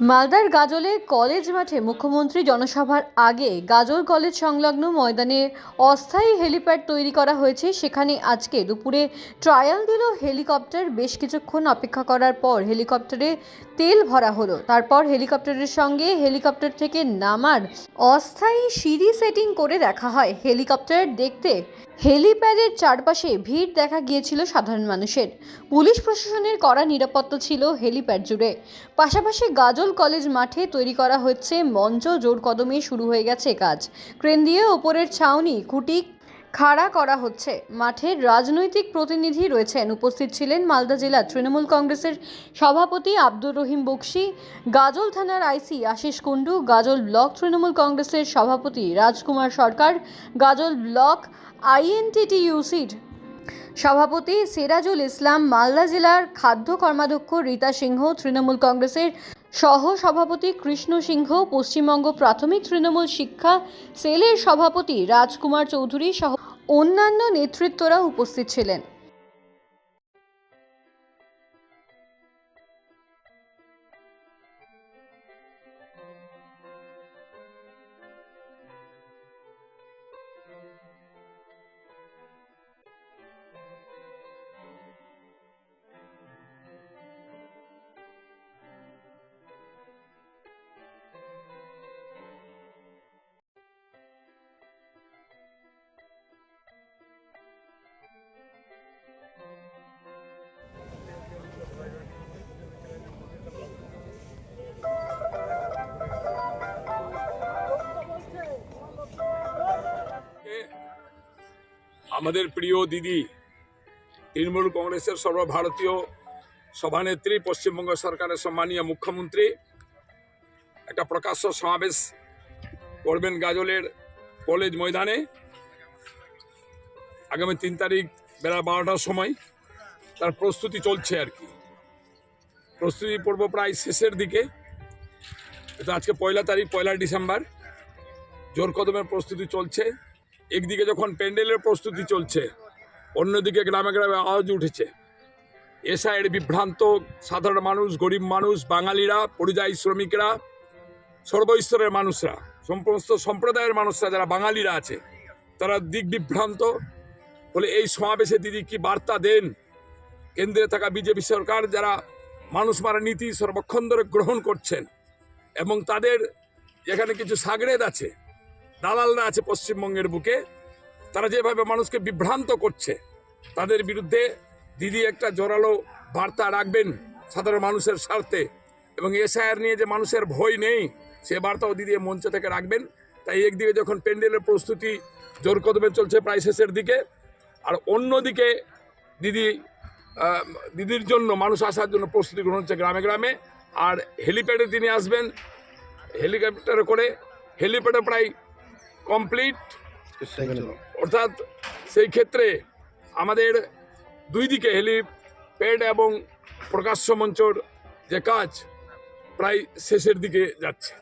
মালদার গাজলে কলেজ মাঠে মুখ্যমন্ত্রী জনসভার আগে গাজল কলেজ সংলগ্ন ময়দানে অস্থায়ী হেলিপ্যাড তৈরি করা হয়েছে। সেখানে আজকে দুপুরে ট্রায়াল দিল হেলিকপ্টার। বেশ কিছুক্ষণ অপেক্ষা করার পর হেলিকপ্টারে তেল ভরা হলো। তারপর হেলিকপ্টারের সঙ্গে হেলিকপ্টার থেকে নামার অস্থায়ী সিঁড়ি সেটিং করে দেখা হয়। হেলিকপ্টার দেখতে হেলিপ্যাডের চারপাশে ভিড় দেখা গিয়েছিল সাধারণ মানুষের। পুলিশ প্রশাসনের কড়া নিরাপত্তা ছিল হেলিপ্যাড জুড়ে। পাশাপাশি গাজল কলেজ মাঠে তৈরি করা হচ্ছে মঞ্চ, জোর কদমে শুরু হয়ে গেছে কাজ। ক্রেন দিয়ে ওপরের ছাউনি খুঁটি খাড়া করা হচ্ছে। মাঠের রাজনৈতিক প্রতিনিধি রয়েছেন। উপস্থিত ছিলেন মালদা জেলা তৃণমূল কংগ্রেসের সভাপতি আব্দুর রহিম বক্সি, গাজল থানার আইসি আশিস কুণ্ডু, গাজল ব্লক তৃণমূল কংগ্রেসের সভাপতি রাজকুমার সরকার, গাজল ব্লক আইএনটিটিইউসির সভাপতি সিরাজুল ইসলাম, মালদা জেলার খাদ্য কর্মাধ্যক্ষ রীতা সিংহ, তৃণমূল কংগ্রেসের সহ সভাপতি কৃষ্ণ সিংহ, পশ্চিমবঙ্গ প্রাথমিক তৃণমূল শিক্ষা সেলের সভাপতি রাজকুমার চৌধুরী সহ অন্যান্য নেতৃত্বরা উপস্থিত ছিলেন। আমাদের প্রিয় দিদি, তৃণমূল কংগ্রেসের সর্বভারতীয় সভানেত্রী, পশ্চিমবঙ্গ সরকারের সম্মানীয় মুখ্যমন্ত্রী, একটা প্রকাশ্য সমাবেশ করবেন গাজলের কলেজ ময়দানে। আগামী তিন তারিখ বেলা বারোটার সময় তার প্রস্তুতি চলছে আর কি। প্রস্তুতি পর্ব প্রায় শেষের দিকে। তো আজকে পয়লা তারিখ, পয়লা ডিসেম্বর। জোর কদমের প্রস্তুতি চলছে। একদিকে যখন প্যান্ডেলের প্রস্তুতি চলছে, অন্যদিকে গ্রামে গ্রামে আওয়াজ উঠেছে। এসআইয়ের বিভ্রান্ত, সাধারণ মানুষ, গরিব মানুষ, বাঙালিরা, পরিযায়ী শ্রমিকরা, সর্বস্তরের মানুষরা, সমস্ত সম্প্রদায়ের মানুষরা, যারা বাঙালিরা আছে, তারা দিক বিভ্রান্ত। বলে, এই সমাবেশে দিদি কি বার্তা দেন? কেন্দ্রে থাকা বিজেপি সরকার, যারা মানুষ মারা নীতি সর্বক্ষণ ধরে গ্রহণ করছেন, এবং তাদের এখানে কিছু সাগরেদ আছে দালালরা আছে পশ্চিমবঙ্গের বুকে, তারা যেভাবে মানুষকে বিভ্রান্ত করছে, তাদের বিরুদ্ধে দিদি একটা জোরালো বার্তা রাখবেন সাধারণ মানুষের স্বার্থে এবং এসআইআর নিয়ে যে মানুষের ভয় নেই, সে বার্তাও দিদি মঞ্চ থেকে রাখবেন। তাই একদিকে যখন প্যান্ডেলের প্রস্তুতি জোর কদমে চলছে প্রায় শেষের দিকে, আর অন্যদিকে দিদি দিদির জন্য মানুষ আসার জন্য প্রস্তুতি গ্রহণ হচ্ছে গ্রামে গ্রামে, আর হেলিপ্যাডে তিনি আসবেন, হেলিকপ্টারে করে, হেলিপ্যাডে প্রায় কমপ্লিট অর্থাৎ সেই ক্ষেত্রে আমাদের দুই দিকে হেলিপ্যাড এবং প্রকাশ্য মঞ্চর যে কাজ প্রায় শেষের দিকে যাচ্ছে।